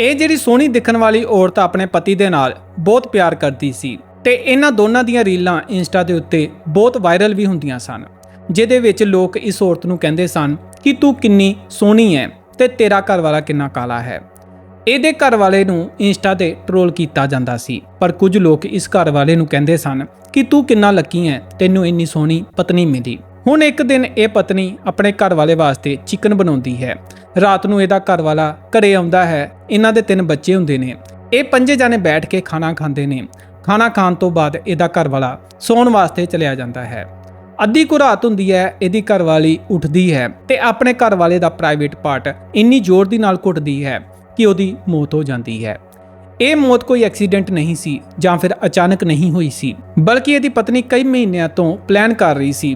ਇਹ ਜਿਹੜੀ ਸੋਹਣੀ ਦਿਖਣ ਵਾਲੀ ਔਰਤ ਆਪਣੇ ਪਤੀ ਦੇ ਨਾਲ ਬਹੁਤ ਪਿਆਰ ਕਰਦੀ ਸੀ ਤੇ ਇਹਨਾਂ ਦੋਨਾਂ ਦੀਆਂ ਰੀਲਾਂ ਇੰਸਟਾ ਦੇ ਉੱਤੇ ਬਹੁਤ ਵਾਇਰਲ ਵੀ ਹੁੰਦੀਆਂ ਸਨ, ਜਿਹਦੇ ਵਿੱਚ ਲੋਕ ਇਸ ਔਰਤ ਨੂੰ ਕਹਿੰਦੇ ਸਨ ਕਿ ਤੂੰ ਕਿੰਨੀ ਸੋਹਣੀ ਹੈ ਤੇ ਤੇਰਾ ਘਰ ਵਾਲਾ ਕਿੰਨਾ ਕਾਲਾ ਹੈ। ਇਹਦੇ ਘਰ ਵਾਲੇ ਨੂੰ ਇੰਸਟਾ ਤੇ ਟ੍ਰੋਲ ਕੀਤਾ ਜਾਂਦਾ ਸੀ, ਪਰ ਕੁਝ ਲੋਕ ਇਸ ਘਰ ਵਾਲੇ ਨੂੰ ਕਹਿੰਦੇ ਸਨ ਕਿ ਤੂੰ ਕਿੰਨਾ ਲੱਕੀ ਹੈ ਤੈਨੂੰ ਇੰਨੀ ਸੋਹਣੀ ਪਤਨੀ ਮਿਲੀ। ਹੁਣ ਇੱਕ ਦਿਨ ਇਹ ਪਤਨੀ ਆਪਣੇ ਘਰ ਵਾਲੇ ਵਾਸਤੇ ਚਿਕਨ ਬਣਾਉਂਦੀ ਹੈ। ਰਾਤ ਨੂੰ ਇਹਦਾ ਘਰ ਵਾਲਾ ਘਰੇ ਆਉਂਦਾ ਹੈ। ਇਹਨਾਂ ਦੇ ਤਿੰਨ ਬੱਚੇ ਹੁੰਦੇ ਨੇ। ਇਹ ਪੰਜੇ ਜਾਣੇ ਬੈਠ ਕੇ ਖਾਣਾ ਖਾਂਦੇ ਨੇ। ਖਾਣਾ ਖਾਣ ਤੋਂ ਬਾਅਦ ਇਹਦਾ ਘਰ ਵਾਲਾ ਸੌਣ ਵਾਸਤੇ ਚਲਿਆ ਜਾਂਦਾ ਹੈ। ਅੱਧੀ ਕੁ ਰਾਤ ਹੁੰਦੀ ਹੈ, ਇਹਦੀ ਘਰਵਾਲੀ ਉੱਠਦੀ ਹੈ ਤੇ ਆਪਣੇ ਘਰ ਵਾਲੇ ਦਾ ਪ੍ਰਾਈਵੇਟ ਪਾਰਟ ਇੰਨੀ ਜ਼ੋਰ ਦੀ ਨਾਲ ਘੁੱਟਦੀ ਹੈ ਕਿ ਉਹਦੀ ਮੌਤ ਹੋ ਜਾਂਦੀ ਹੈ। ਇਹ ਮੌਤ ਕੋਈ ਐਕਸੀਡੈਂਟ ਨਹੀਂ ਸੀ ਜਾਂ ਫਿਰ ਅਚਾਨਕ ਨਹੀਂ ਹੋਈ ਸੀ, ਬਲਕਿ ਇਹਦੀ ਪਤਨੀ ਕਈ ਮਹੀਨਿਆਂ ਤੋਂ ਪਲਾਨ ਕਰ ਰਹੀ ਸੀ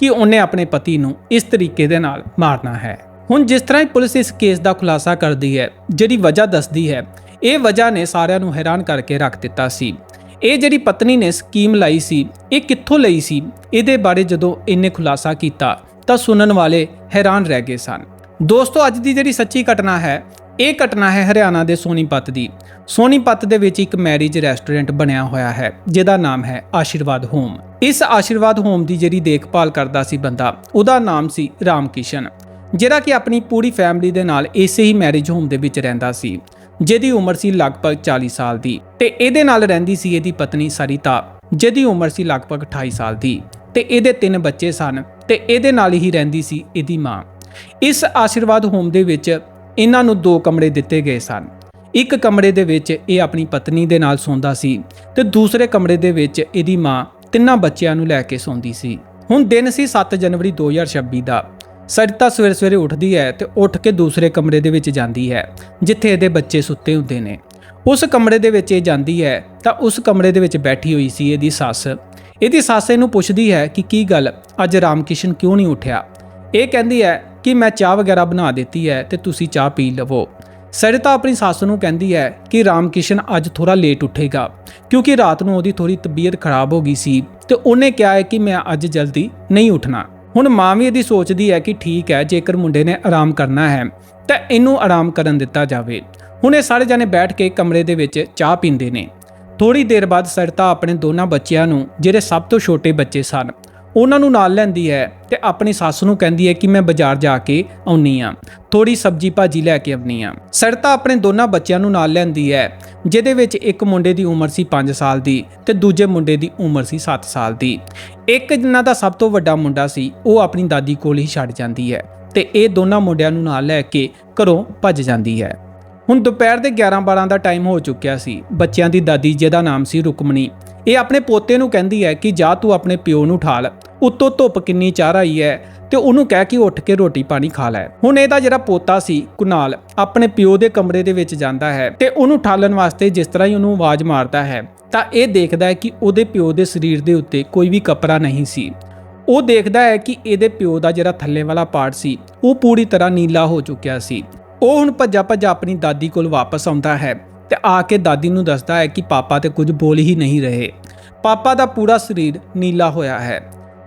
ਕਿ ਉਹਨੇ ਆਪਣੇ ਪਤੀ ਨੂੰ ਇਸ ਤਰੀਕੇ ਦੇ ਨਾਲ ਮਾਰਨਾ ਹੈ। ਹੁਣ ਜਿਸ ਤਰ੍ਹਾਂ ਹੀ ਪੁਲਿਸ ਇਸ ਕੇਸ ਦਾ ਖੁਲਾਸਾ ਕਰਦੀ ਹੈ, ਜਿਹੜੀ ਵਜ੍ਹਾ ਦੱਸਦੀ ਹੈ, ਇਹ ਵਜ੍ਹਾ ਨੇ ਸਾਰਿਆਂ ਨੂੰ ਹੈਰਾਨ ਕਰਕੇ ਰੱਖ ਦਿੱਤਾ ਸੀ। ਇਹ ਜਿਹੜੀ ਪਤਨੀ ਨੇ ਸਕੀਮ ਲਾਈ ਸੀ, ਇਹ ਕਿੱਥੋਂ ਲਈ ਸੀ, ਇਹਦੇ ਬਾਰੇ ਜਦੋਂ ਇਹਨੇ ਖੁਲਾਸਾ ਕੀਤਾ, ਤਾਂ ਸੁਣਨ ਵਾਲੇ ਹੈਰਾਨ ਰਹਿ ਗਏ ਸਨ। ਦੋਸਤੋ, ਅੱਜ ਦੀ ਜਿਹੜੀ ਸੱਚੀ ਘਟਨਾ ਹੈ ਇਹ ਘਟਨਾ ਹੈ ਹਰਿਆਣਾ ਦੇ ਸੋਨੀਪਤ ਦੀ। ਸੋਨੀਪਤ ਦੇ ਵਿੱਚ ਇੱਕ ਮੈਰਿਜ ਰੈਸਟੋਰੈਂਟ ਬਣਿਆ ਹੋਇਆ ਹੈ, ਜਿਹਦਾ ਨਾਮ ਹੈ ਆਸ਼ੀਰਵਾਦ ਹੋਮ। ਇਸ ਆਸ਼ੀਰਵਾਦ ਹੋਮ ਦੀ ਜਿਹੜੀ ਦੇਖਭਾਲ ਕਰਦਾ ਸੀ ਬੰਦਾ, ਉਹਦਾ ਨਾਮ ਸੀ ਰਾਮਕਿਸ਼ਨ, ਜਿਹੜਾ ਕਿ ਆਪਣੀ ਪੂਰੀ ਫੈਮਿਲੀ ਦੇ ਨਾਲ ਇਸੇ ਹੀ ਮੈਰਿਜ ਹੋਮ ਦੇ ਵਿੱਚ ਰਹਿੰਦਾ ਸੀ, ਜਿਹਦੀ ਉਮਰ ਸੀ ਲਗਭਗ 40 ਸਾਲ ਦੀ। ਤੇ ਇਹਦੇ ਨਾਲ ਰਹਿੰਦੀ ਸੀ ਇਹਦੀ ਪਤਨੀ ਸਰਿਤਾ, ਜਿਹਦੀ ਉਮਰ ਸੀ ਲਗਭਗ 28 ਸਾਲ ਦੀ। ਤੇ ਇਹਦੇ ਤਿੰਨ ਬੱਚੇ ਸਨ, ਤੇ ਇਹਦੇ ਨਾਲ ਹੀ ਰਹਿੰਦੀ ਸੀ ਇਹਦੀ ਮਾਂ। ਇਸ ਆਸ਼ੀਰਵਾਦ ਹੋਮ ਦੇ ਵਿੱਚ ਇਹਨਾਂ ਨੂੰ ਦੋ ਕਮਰੇ ਦਿੱਤੇ ਗਏ ਸਨ। ਇੱਕ ਕਮਰੇ ਦੇ ਵਿੱਚ ਇਹ ਆਪਣੀ ਪਤਨੀ ਦੇ ਨਾਲ ਸੌਂਦਾ ਸੀ ਤੇ ਦੂਸਰੇ ਕਮਰੇ ਦੇ ਵਿੱਚ ਇਹਦੀ ਮਾਂ ਤਿੰਨਾਂ ਬੱਚਿਆਂ ਨੂੰ ਲੈ ਕੇ ਸੌਂਦੀ ਸੀ। ਹੁਣ ਦਿਨ ਸੀ 7 ਜਨਵਰੀ 2026 ਦਾ। ਸਰਿਤਾ ਸਵੇਰੇ ਸਵੇਰੇ ਉੱਠਦੀ ਹੈ ਤੇ ਉੱਠ ਕੇ ਦੂਸਰੇ ਕਮਰੇ ਦੇ ਵਿੱਚ ਜਾਂਦੀ ਹੈ, ਜਿੱਥੇ ਇਹਦੇ ਬੱਚੇ ਸੁੱਤੇ ਹੁੰਦੇ ਨੇ। ਉਸ ਕਮਰੇ ਦੇ ਵਿੱਚ ਇਹ ਜਾਂਦੀ ਹੈ ਤਾਂ ਉਸ ਕਮਰੇ ਦੇ ਵਿੱਚ ਬੈਠੀ ਹੋਈ ਸੀ ਇਹਦੀ ਸੱਸ। ਇਹਦੀ ਸੱਸ ਇਹਨੂੰ ਪੁੱਛਦੀ ਹੈ ਕਿ ਕੀ ਗੱਲ, ਅੱਜ ਰਾਮਕਿਸ਼ਨ ਕਿਉਂ ਨਹੀਂ ਉੱਠਿਆ? ਇਹ ਕਹਿੰਦੀ ਹੈ ਕਿ ਮੈਂ ਚਾਹ ਵਗੈਰਾ ਬਣਾ ਦਿੱਤੀ ਹੈ ਤੇ ਤੁਸੀਂ ਚਾਹ ਪੀ ਲਵੋ। ਸਰਿਤਾ ਆਪਣੀ ਸੱਸ ਨੂੰ ਕਹਿੰਦੀ ਹੈ ਕਿ ਰਾਮਕਿਸ਼ਨ ਅੱਜ ਥੋੜਾ ਲੇਟ ਉੱਠੇਗਾ, ਕਿਉਂਕਿ ਰਾਤ ਨੂੰ ਉਹਦੀ ਥੋੜੀ ਤਬੀਅਤ ਖਰਾਬ ਹੋ ਗਈ ਸੀ ਤੇ ਉਹਨੇ ਕਿਹਾ ਹੈ ਕਿ ਮੈਂ ਅੱਜ ਜਲਦੀ ਨਹੀਂ ਉੱਠਣਾ। ਹੁਣ ਮਾਂ ਵੀ ਇਹਦੀ ਸੋਚਦੀ ਹੈ ਕਿ ਠੀਕ ਹੈ, ਜੇਕਰ ਮੁੰਡੇ ਨੇ ਆਰਾਮ ਕਰਨਾ ਹੈ, ਤਾਂ ਇਹਨੂੰ ਆਰਾਮ ਕਰਨ ਦਿੱਤਾ ਜਾਵੇ। ਹੁਣ ਇਹ ਸਾਰੇ ਜਣੇ ਬੈਠ ਕੇ ਕਮਰੇ ਦੇ ਵਿੱਚ ਚਾਹ ਪੀਂਦੇ ਨੇ। ਥੋੜੀ ਦੇਰ ਬਾਅਦ ਸਰਤਾ ਆਪਣੇ ਦੋਨਾਂ ਬੱਚਿਆਂ ਨੂੰ, ਜਿਹੜੇ ਸਭ ਤੋਂ ਛੋਟੇ ਬੱਚੇ ਸਨ ਉਹਨਾਂ ਨੂੰ ਨਾਲ ਲੈਂਦੀ ਹੈ ਤੇ ਆਪਣੀ ਸੱਸ ਨੂੰ ਕਹਿੰਦੀ ਹੈ ਕਿ ਮੈਂ ਬਾਜ਼ਾਰ ਜਾ ਕੇ ਆਉਣੀ ਆ ਥੋੜੀ ਸਬਜੀ ਭਾਜੀ ਲੈ ਕੇ ਆਉਣੀ ਆ ਸਰਿਤਾ ਆਪਣੇ ਦੋਨਾਂ ਬੱਚਿਆਂ ਨੂੰ ਨਾਲ ਲੈਂਦੀ ਹੈ, ਜਿਹਦੇ ਵਿੱਚ ਇੱਕ ਮੁੰਡੇ ਦੀ ਉਮਰ ਸੀ 5 ਸਾਲ ਦੀ ਤੇ ਦੂਜੇ ਮੁੰਡੇ ਦੀ ਉਮਰ ਸੀ 7 ਸਾਲ ਦੀ। ਇੱਕ ਜਿਨ੍ਹਾਂ ਦਾ ਸਭ ਤੋਂ ਵੱਡਾ ਮੁੰਡਾ ਸੀ, ਉਹ ਆਪਣੀ ਦਾਦੀ ਕੋਲ ਹੀ ਛੱਡ ਜਾਂਦੀ ਹੈ ਤੇ ਇਹ ਦੋਨਾਂ ਮੁੰਡਿਆਂ ਨੂੰ ਨਾਲ ਲੈ ਕੇ ਘਰੋਂ ਭੱਜ ਜਾਂਦੀ ਹੈ। ਹੁਣ ਦੁਪਹਿਰ ਦੇ 11-12 ਦਾ ਟਾਈਮ ਹੋ ਚੁੱਕਿਆ ਸੀ। ਬੱਚਿਆਂ ਦੀ ਦਾਦੀ, ਜਿਹਦਾ ਨਾਮ ਸੀ ਰੁਕਮਣੀ ਇਹ ਆਪਣੇ ਪੋਤੇ ਨੂੰ ਕਹਿੰਦੀ ਹੈ ਕਿ ਜਾ ਤੂੰ ਆਪਣੇ ਪਿਓ ਨੂੰ ਠਾਲ। ਉੱਤੋਂ ਧੁੱਪ ਕਿੰਨੀ ਚਾਹ ਰਹੀ ਹੈ ਤੇ ਉਹਨੂੰ ਕਹਿ ਕੇ ਉੱਠ ਕੇ ਰੋਟੀ ਪਾਣੀ ਖਾ ਲੈ। ਹੁਣ ਇਹਦਾ ਜਿਹੜਾ ਪੋਤਾ ਸੀ, ਕੁਨਾਲ, ਆਪਣੇ ਪਿਓ ਦੇ ਕਮਰੇ ਦੇ ਵਿੱਚ ਜਾਂਦਾ ਹੈ ਤੇ ਉਹਨੂੰ ਠਾਲਣ ਵਾਸਤੇ ਜਿਸ ਤਰ੍ਹਾਂ ਹੀ ਉਹਨੂੰ ਆਵਾਜ਼ ਮਾਰਦਾ ਹੈ, ਤਾਂ ਇਹ ਦੇਖਦਾ ਹੈ ਕਿ ਉਹਦੇ ਪਿਓ ਦੇ ਸਰੀਰ ਦੇ ਉੱਤੇ ਕੋਈ ਵੀ ਕਪੜਾ ਨਹੀਂ ਸੀ। ਉਹ ਦੇਖਦਾ ਹੈ ਕਿ ਇਹਦੇ ਪਿਓ ਦਾ ਜਿਹੜਾ ਥੱਲੇ ਵਾਲਾ ਪਾਰਟ ਸੀ, ਉਹ ਪੂਰੀ ਤਰ੍ਹਾਂ ਨੀਲਾ ਹੋ ਚੁੱਕਿਆ ਸੀ। ਉਹ ਹੁਣ ਭੱਜਾ ਭੱਜਾ ਆਪਣੀ ਦਾਦੀ ਕੋਲ ਵਾਪਸ ਆਉਂਦਾ ਹੈ ਤੇ ਆ ਕੇ ਦਾਦੀ ਨੂੰ ਦੱਸਦਾ ਹੈ ਕਿ ਪਾਪਾ ਤੇ ਕੁਝ ਬੋਲ ਹੀ ਨਹੀਂ ਰਹੇ। ਪਾਪਾ ਦਾ ਪੂਰਾ ਸਰੀਰ ਨੀਲਾ ਹੋਇਆ ਹੈ।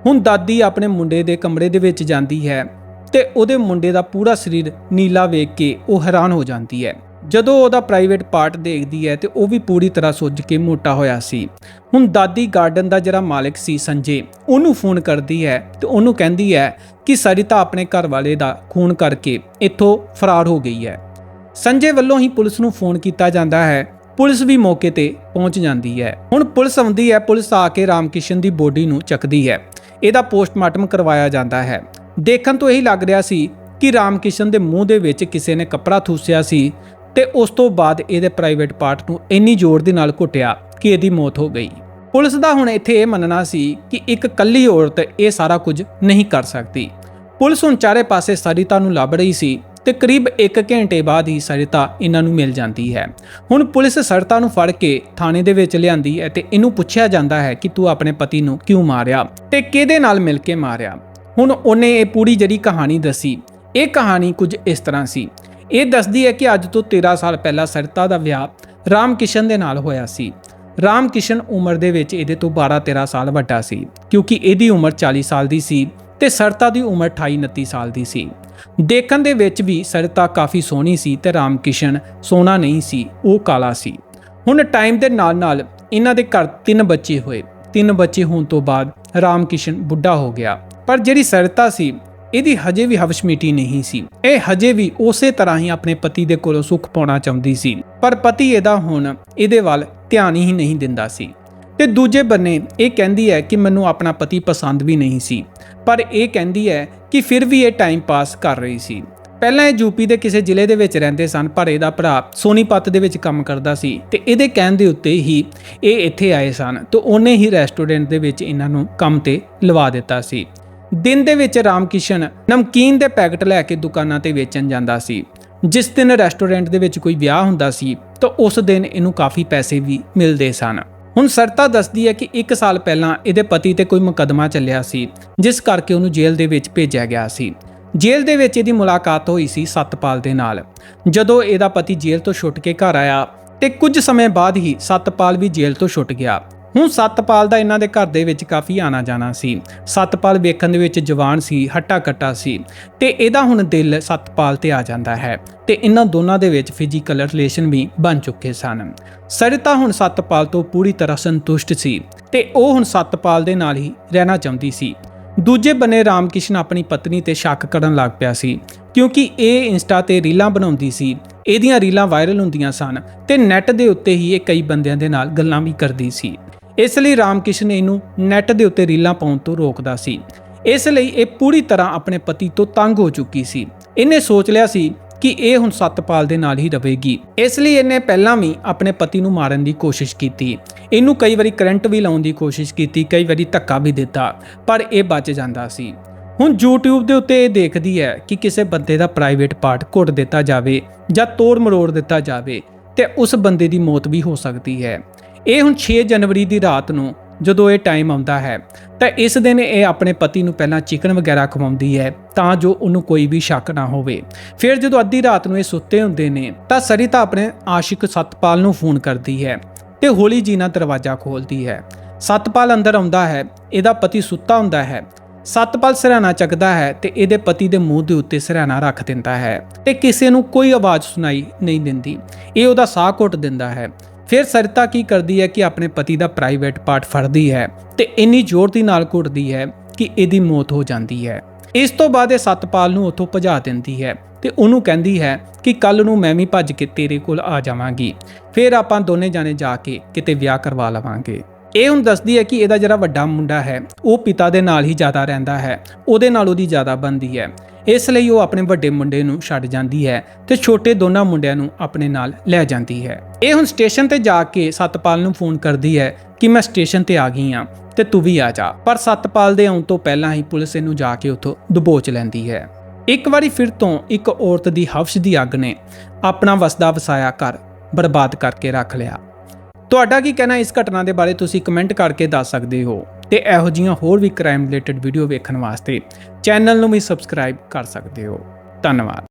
ਹੁਣ ਦਾਦੀ ਆਪਣੇ ਮੁੰਡੇ ਦੇ ਕਮਰੇ ਦੇ ਵਿੱਚ ਜਾਂਦੀ ਹੈ ਤੇ ਉਹਦੇ ਮੁੰਡੇ ਦਾ ਪੂਰਾ ਸਰੀਰ ਨੀਲਾ ਵੇਖ ਕੇ ਉਹ ਹੈਰਾਨ ਹੋ ਜਾਂਦੀ ਹੈ। ਜਦੋਂ ਉਹਦਾ ਪ੍ਰਾਈਵੇਟ ਪਾਰਟ ਦੇਖਦੀ ਹੈ ਤੇ ਉਹ ਵੀ ਪੂਰੀ ਤਰ੍ਹਾਂ ਸੁੱਜ ਕੇ ਮੋਟਾ ਹੋਇਆ ਸੀ। ਹੁਣ ਦਾਦੀ ਗਾਰਡਨ ਦਾ ਜਿਹੜਾ ਮਾਲਕ ਸੀ ਸੰਜੇ, ਉਹਨੂੰ ਫੋਨ ਕਰਦੀ ਹੈ ਤੇ ਉਹਨੂੰ ਕਹਿੰਦੀ ਹੈ ਕਿ ਸਰਿਤਾ ਆਪਣੇ ਘਰ ਵਾਲੇ ਦਾ ਖੂਨ ਕਰਕੇ ਇੱਥੋਂ ਫਰਾਰ ਹੋ ਗਈ ਹੈ। ਸੰਜੇ ਵੱਲੋਂ ਹੀ ਪੁਲਿਸ ਨੂੰ ਫੋਨ ਕੀਤਾ ਜਾਂਦਾ ਹੈ। ਪੁਲਿਸ ਵੀ ਮੌਕੇ ਤੇ ਪਹੁੰਚ ਜਾਂਦੀ ਹੈ। ਹੁਣ ਪੁਲਿਸ ਆਉਂਦੀ ਹੈ, ਪੁਲਿਸ ਆ ਕੇ ਰਾਮਕਿਸ਼ਨ ਦੀ ਬੋਡੀ ਨੂੰ ਚੱਕਦੀ ਹੈ। ਇਹਦਾ ਪੋਸਟਮਾਰਟਮ ਕਰਵਾਇਆ ਜਾਂਦਾ ਹੈ। ਦੇਖਣ ਤੋਂ ਇਹੀ ਲੱਗ ਰਿਹਾ ਸੀ ਕਿ ਰਾਮਕਿਸ਼ਨ ਦੇ ਮੂੰਹ ਦੇ ਵਿੱਚ ਕਿਸੇ ਨੇ ਕੱਪੜਾ ਥੂਸਿਆ ਸੀ। ਤੇ ਉਸ ਤੋਂ ਬਾਅਦ ਇਹਦੇ ਪ੍ਰਾਈਵੇਟ ਪਾਰਟ ਨੂੰ ਇੰਨੀ ਜ਼ੋਰ ਦੇ ਨਾਲ ਘੁੱਟਿਆ ਕਿ ਇਹਦੀ ਮੌਤ ਹੋ ਗਈ। ਪੁਲਿਸ ਦਾ ਹੁਣ ਇੱਥੇ ਇਹ ਮੰਨਣਾ ਸੀ ਕਿ ਇੱਕ ਕੱਲੀ ਔਰਤ ਇਹ ਸਾਰਾ ਕੁਝ ਨਹੀਂ ਕਰ ਸਕਦੀ। ਪੁਲਿਸ ਹੁਣ ਚਾਰੇ ਪਾਸੇ ਸਰਿਤਾ ਨੂੰ ਲੱਭ ਰਹੀ ਸੀ ਤੇ ਕਰੀਬ 1 ਘੰਟੇ ਬਾਅਦ ਹੀ ਸਰਿਤਾ ਇਹਨਾਂ ਨੂੰ ਮਿਲ ਜਾਂਦੀ ਹੈ। ਹੁਣ ਪੁਲਿਸ ਸਰਿਤਾ ਨੂੰ ਫੜ ਕੇ ਥਾਣੇ ਦੇ ਵਿੱਚ ਲਿਆਂਦੀ ਹੈ ਤੇ ਇਹਨੂੰ ਪੁੱਛਿਆ ਜਾਂਦਾ ਹੈ ਕਿ ਤੂੰ ਆਪਣੇ ਪਤੀ ਨੂੰ ਕਿਉਂ ਮਾਰਿਆ ਤੇ ਕਿਹਦੇ ਨਾਲ ਮਿਲ ਕੇ ਮਾਰਿਆ। ਹੁਣ ਉਹਨੇ ਇਹ ਪੂਰੀ ਜਿਹੜੀ ਕਹਾਣੀ ਦੱਸੀ, ਇਹ ਕਹਾਣੀ ਕੁਝ ਇਸ ਤਰ੍ਹਾਂ ਸੀ। ਇਹ ਦੱਸਦੀ ਹੈ ਕਿ ਅੱਜ ਤੋਂ 13 ਸਾਲ ਪਹਿਲਾਂ ਸਰਿਤਾ ਦਾ ਵਿਆਹ ਰਾਮ ਕਿਸ਼ਨ ਦੇ ਨਾਲ ਹੋਇਆ ਸੀ। ਰਾਮ ਕਿਸ਼ਨ ਉਮਰ ਦੇ ਵਿੱਚ ਇਹਦੇ ਤੋਂ 12-13 ਸਾਲ ਵੱਡਾ ਸੀ, ਕਿਉਂਕਿ ਇਹਦੀ ਉਮਰ 40 ਸਾਲ ਦੀ ਸੀ ਤੇ ਸਰਤਾ ਦੀ ਉਮਰ 28-29 ਸਾਲ ਦੀ ਸੀ। ਦੇਖਣ ਦੇ ਵਿੱਚ ਵੀ ਸਰਤਾ ਕਾਫੀ ਸੋਹਣੀ ਸੀ ਤੇ ਰਾਮਕਿਸ਼ਨ ਸੋਹਣਾ ਨਹੀਂ ਸੀ, ਉਹ ਕਾਲਾ ਸੀ। ਹੁਣ ਟਾਈਮ ਦੇ ਨਾਲ ਨਾਲ ਇਹਨਾਂ ਦੇ ਘਰ ਤਿੰਨ ਬੱਚੇ ਹੋਏ। ਤਿੰਨ ਬੱਚੇ ਹੋਣ ਤੋਂ ਬਾਅਦ ਰਾਮਕਿਸ਼ਨ ਬੁੱਢਾ ਹੋ ਗਿਆ। ਪਰ ਜਿਹੜੀ ਸਰਤਾ ਸੀ ਇਹਦੀ ਹਜੇ ਵੀ ਹਵਸ਼ ਹਵਸ਼ਮੀਟੀ ਨਹੀਂ ਸੀ। ਇਹ ਹਜੇ ਵੀ ਉਸੇ ਤਰ੍ਹਾਂ ਹੀ ਆਪਣੇ ਪਤੀ ਦੇ ਕੋਲੋਂ ਸੁੱਖ ਪਾਉਣਾ ਚਾਹੁੰਦੀ ਸੀ। ਪਰ ਪਤੀ ਇਹਦਾ ਹੁਣ ਇਹਦੇ ਵੱਲ ਧਿਆਨ ਹੀ ਨਹੀਂ ਦਿੰਦਾ ਸੀ। ਤੇ ਦੂਜੇ ਬੰਨੇ ਇਹ ਕਹਿੰਦੀ ਹੈ ਕਿ ਮੈਨੂੰ ਆਪਣਾ ਪਤੀ ਪਸੰਦ ਵੀ ਨਹੀਂ ਸੀ। ਪਰ ਇਹ ਕਹਿੰਦੀ ਹੈ ਕਿ ਫਿਰ ਵੀ ਇਹ ਟਾਈਮ ਪਾਸ ਕਰ ਰਹੀ ਸੀ। ਪਹਿਲਾਂ ਇਹ ਯੂਪੀ ਦੇ ਕਿਸੇ ਜ਼ਿਲ੍ਹੇ ਦੇ ਵਿੱਚ ਰਹਿੰਦੇ ਸਨ, ਪਰ ਇਹਦਾ ਭਰਾ ਸੋਨੀਪਤ ਦੇ ਵਿੱਚ ਕੰਮ ਕਰਦਾ ਸੀ। ਤੇ ਇਹਦੇ ਕਹਿਣ ਦੇ ਉੱਤੇ ਹੀ ਇਹ ਇੱਥੇ ਆਏ ਸਨ ਤੇ ਉਹਨੇ ਹੀ ਰੈਸਟੋਰੈਂਟ ਦੇ ਵਿੱਚ ਇਹਨਾਂ ਨੂੰ ਕੰਮ ਤੇ ਲਵਾ ਦਿੱਤਾ ਸੀ। ਦਿਨ ਦੇ ਵਿੱਚ ਰਾਮਕਿਸ਼ਨ ਨਮਕੀਨ ਦੇ ਪੈਕਟ ਲੈ ਕੇ ਦੁਕਾਨਾਂ ਤੇ ਵੇਚਣ ਜਾਂਦਾ ਸੀ। ਜਿਸ ਦਿਨ ਰੈਸਟੋਰੈਂਟ ਦੇ ਵਿੱਚ ਕੋਈ ਵਿਆਹ ਹੁੰਦਾ ਸੀ, ਤਾਂ ਉਸ ਦਿਨ ਇਹਨੂੰ ਕਾਫੀ ਪੈਸੇ ਵੀ ਮਿਲਦੇ ਸਨ। ਹੁਣ ਸਰਤਾ ਦੱਸਦੀ ਹੈ ਕਿ 1 ਸਾਲ ਪਹਿਲਾਂ ਇਹਦੇ ਪਤੀ ਤੇ ਕੋਈ ਮੁਕੱਦਮਾ ਚੱਲਿਆ ਸੀ, ਜਿਸ ਕਰਕੇ ਉਹਨੂੰ ਜੇਲ੍ਹ ਦੇ ਵਿੱਚ ਭੇਜਿਆ ਗਿਆ ਸੀ। ਜੇਲ੍ਹ ਦੇ ਵਿੱਚ ਇਹਦੀ ਮੁਲਾਕਾਤ ਹੋਈ ਸੀ ਸਤਪਾਲ ਦੇ ਨਾਲ। ਜਦੋਂ ਇਹਦਾ ਪਤੀ ਜੇਲ੍ਹ ਤੋਂ ਛੁੱਟ ਕੇ ਘਰ ਆਇਆ, ਤੇ ਕੁਝ ਸਮੇਂ ਬਾਅਦ ਹੀ ਸਤਪਾਲ ਵੀ ਜੇਲ੍ਹ ਤੋਂ ਛੁੱਟ ਗਿਆ। ਹੁਣ ਸਤਪਾਲ ਦਾ ਇਹਨਾਂ ਦੇ ਘਰ ਦੇ ਵਿੱਚ ਕਾਫੀ ਆਣਾ ਜਾਣਾ ਸੀ। ਸਤਪਾਲ ਵੇਖਣ ਦੇ ਵਿੱਚ ਜਵਾਨ ਸੀ ਹੱਟਾ ਕੱਟਾ ਸੀ। ਤੇ ਇਹਦਾ ਹੁਣ ਦਿਲ ਸਤਪਾਲ ਤੇ ਆ ਜਾਂਦਾ ਹੈ ਤੇ ਇਹਨਾਂ ਦੋਨਾਂ ਦੇ ਵਿੱਚ ਫਿਜ਼ੀਕਲ ਰਿਲੇਸ਼ਨ ਵੀ ਬਣ ਚੁੱਕੇ ਸਨ। ਸਰਿਤਾ ਹੁਣ ਸਤਪਾਲ ਤੋਂ ਪੂਰੀ ਤਰ੍ਹਾਂ ਸੰਤੁਸ਼ਟ ਸੀ ਤੇ ਉਹ ਹੁਣ ਸਤਪਾਲ ਦੇ ਨਾਲ ਹੀ ਰਹਿਣਾ ਚਾਹੁੰਦੀ ਸੀ। ਦੂਜੇ ਬੰਨੇ ਰਾਮਕਿਸ਼ਨ ਆਪਣੀ ਪਤਨੀ ਤੇ ਸ਼ੱਕ ਕਰਨ ਲੱਗ ਪਿਆ ਸੀ, ਕਿਉਂਕਿ ਇਹ ਇੰਸਟਾ ਤੇ ਰੀਲਾਂ ਬਣਾਉਂਦੀ ਸੀ। ਇਹਦੀਆਂ ਰੀਲਾਂ ਵਾਇਰਲ ਹੁੰਦੀਆਂ ਸਨ ਤੇ ਨੈੱਟ ਦੇ ਉੱਤੇ ਹੀ ਇਹ ਕਈ ਬੰਦਿਆਂ ਦੇ ਨਾਲ ਗੱਲਾਂ ਵੀ ਕਰਦੀ ਸੀ। ਇਸ ਲਈ ਰਾਮਕਿਸ਼ਨ ਇਹਨੂੰ ਨੈੱਟ ਦੇ ਉੱਤੇ ਰੀਲਾਂ ਪਾਉਣ ਤੋਂ ਰੋਕਦਾ ਸੀ। ਇਸ ਲਈ ਇਹ ਪੂਰੀ ਤਰ੍ਹਾਂ ਆਪਣੇ ਪਤੀ ਤੋਂ ਤੰਗ ਹੋ ਚੁੱਕੀ ਸੀ। ਇਹਨੇ ਸੋਚ ਲਿਆ ਸੀ ਕਿ ਇਹ ਹੁਣ ਸਤਪਾਲ ਦੇ ਨਾਲ ਹੀ ਰਹੇਗੀ। ਇਸ ਲਈ ਇਹਨੇ ਪਹਿਲਾਂ ਵੀ ਆਪਣੇ ਪਤੀ ਨੂੰ ਮਾਰਨ ਦੀ ਕੋਸ਼ਿਸ਼ ਕੀਤੀ। ਇਹਨੂੰ ਕਈ ਵਾਰੀ ਕਰੰਟ ਵੀ ਲਾਉਣ ਦੀ ਕੋਸ਼ਿਸ਼ ਕੀਤੀ, ਕਈ ਵਾਰੀ ਧੱਕਾ ਵੀ ਦਿੱਤਾ, ਪਰ ਇਹ ਬਚ ਜਾਂਦਾ ਸੀ। ਹੁਣ YouTube ਦੇ ਉੱਤੇ ਇਹ ਦੇਖਦੀ ਹੈ ਕਿ ਕਿਸੇ ਬੰਦੇ ਦਾ ਪ੍ਰਾਈਵੇਟ ਪਾਰਟ ਘੁੱਟ ਦਿੱਤਾ ਜਾਵੇ ਜਾਂ ਤੋੜ ਮਰੋੜ ਦਿੱਤਾ ਜਾਵੇ ਤੇ ਉਸ ਬੰਦੇ ਦੀ ਮੌਤ ਵੀ ਹੋ ਸਕਦੀ ਹੈ। ਇਹ ਹੁਣ 6 ਜਨਵਰੀ ਦੀ ਰਾਤ ਨੂੰ ਜਦੋਂ ਇਹ ਟਾਈਮ ਆਉਂਦਾ ਹੈ, ਤਾਂ ਇਸ ਦਿਨ ਇਹ ਆਪਣੇ ਪਤੀ ਨੂੰ ਪਹਿਲਾਂ ਚਿਕਨ ਵਗੈਰਾ ਖਵਾਉਂਦੀ ਹੈ, ਤਾਂ ਜੋ ਉਹਨੂੰ ਕੋਈ ਵੀ ਸ਼ੱਕ ਨਾ ਹੋਵੇ। ਫਿਰ ਜਦੋਂ ਅੱਧੀ ਰਾਤ ਨੂੰ ਇਹ ਸੁੱਤੇ ਹੁੰਦੇ ਨੇ, ਤਾਂ ਸਰਿਤਾ ਆਪਣੇ ਆਸ਼ਿਕ ਸਤਪਾਲ ਨੂੰ ਫੋਨ ਕਰਦੀ ਹੈ ਤੇ ਹੌਲੀ ਜੀ ਨਾਲ ਦਰਵਾਜ਼ਾ ਖੋਲਦੀ ਹੈ। ਸਤਪਾਲ ਅੰਦਰ ਆਉਂਦਾ ਹੈ, ਇਹਦਾ ਪਤੀ ਸੁੱਤਾ ਹੁੰਦਾ ਹੈ। ਸਤਪਾਲ ਸਿਰਹਾਣਾ ਚੱਕਦਾ ਹੈ ਤੇ ਇਹਦੇ ਪਤੀ ਦੇ ਮੂੰਹ ਦੇ ਉੱਤੇ ਸਿਰਹਾਣਾ ਰੱਖ ਦਿੰਦਾ ਹੈ ਤੇ ਕਿਸੇ ਨੂੰ ਕੋਈ ਆਵਾਜ਼ ਸੁਣਾਈ ਨਹੀਂ ਦਿੰਦੀ। ਇਹ ਉਹਦਾ ਸਾਹ ਘੁੱਟ ਦਿੰਦਾ ਹੈ। ਫਿਰ ਸਰਿਤਾ ਕੀ ਕਰਦੀ ਹੈ ਕਿ ਆਪਣੇ ਪਤੀ ਦਾ ਪ੍ਰਾਈਵੇਟ ਪਾਰਟ ਫੜਦੀ ਹੈ ਤੇ ਇੰਨੀ ਜ਼ੋਰ ਦੀ ਨਾਲ ਘੁੱਟਦੀ ਹੈ ਕਿ ਇਹਦੀ ਮੌਤ ਹੋ ਜਾਂਦੀ ਹੈ। ਇਸ ਤੋਂ ਬਾਅਦ ਇਹ ਸਤਪਾਲ ਨੂੰ ਉੱਥੋਂ ਭਜਾ ਦਿੰਦੀ ਹੈ ਤੇ ਉਹਨੂੰ ਕਹਿੰਦੀ ਹੈ ਕਿ ਕੱਲ ਨੂੰ ਮੈਂ ਵੀ ਭੱਜ ਕੇ ਤੇਰੇ ਕੋਲ ਆ ਜਾਵਾਂਗੀ। ਫਿਰ ਆਪਾਂ ਦੋਨੇ ਜਾਣੇ ਜਾ ਕੇ ਕਿਤੇ ਵਿਆਹ ਕਰਵਾ ਲਵਾਂਗੇ। ਇਹ ਹੁਣ ਦੱਸਦੀ ਹੈ ਕਿ ਇਹਦਾ ਜਿਹੜਾ ਵੱਡਾ ਮੁੰਡਾ ਹੈ, ਉਹ ਪਿਤਾ ਦੇ ਨਾਲ ਹੀ ਜ਼ਿਆਦਾ ਰਹਿੰਦਾ ਹੈ, ਉਹਦੇ ਨਾਲ ਉਹਦੀ ਜ਼ਿਆਦਾ ਬਣਦੀ ਹੈ। ਇਸ ਲਈ ਉਹ ਆਪਣੇ ਵੱਡੇ ਮੁੰਡੇ ਨੂੰ ਛੱਡ ਜਾਂਦੀ ਹੈ ਤੇ ਛੋਟੇ ਦੋਨਾਂ ਮੁੰਡਿਆਂ ਨੂੰ ਆਪਣੇ ਨਾਲ ਲੈ ਜਾਂਦੀ ਹੈ। ਇਹ ਹੁਣ ਸਟੇਸ਼ਨ ਤੇ ਜਾ ਕੇ ਸਤਪਾਲ ਨੂੰ ਫੋਨ ਕਰਦੀ ਹੈ ਕਿ ਮੈਂ ਸਟੇਸ਼ਨ ਤੇ ਆ ਗਈ ਹਾਂ ਤੇ ਤੂੰ ਵੀ ਆ ਜਾ। ਪਰ ਸਤਪਾਲ ਦੇ ਆਉਣ ਤੋਂ ਪਹਿਲਾਂ ਹੀ ਪੁਲਿਸ ਇਹਨੂੰ ਜਾ ਕੇ ਉੱਥੋਂ ਦਬੋਚ ਲੈਂਦੀ ਹੈ। ਇੱਕ ਵਾਰੀ ਫਿਰ ਤੋਂ ਇੱਕ ਔਰਤ ਦੀ ਹਵਸ਼ ਦੀ ਅੱਗ ਨੇ ਆਪਣਾ ਵਸਦਾ ਵਸਾਇਆ ਘਰ ਬਰਬਾਦ ਕਰਕੇ ਰੱਖ ਲਿਆ। ਤੁਹਾਡਾ ਕੀ ਕਹਿਣਾ ਇਸ ਘਟਨਾ ਦੇ ਬਾਰੇ ਤੁਸੀਂ ਕਮੈਂਟ ਕਰਕੇ ਦੱਸ ਸਕਦੇ ਹੋ ਤੇ ਇਹੋ ਜਿਹੀਆਂ ਹੋਰ ਵੀ ਕ੍ਰਾਈਮ ਰਿਲੇਟਡ ਵੀਡੀਓ ਵੇਖਣ ਵਾਸਤੇ ਚੈਨਲ ਨੂੰ ਵੀ ਸਬਸਕ੍ਰਾਈਬ ਕਰ ਸਕਦੇ ਹੋ। ਧੰਨਵਾਦ।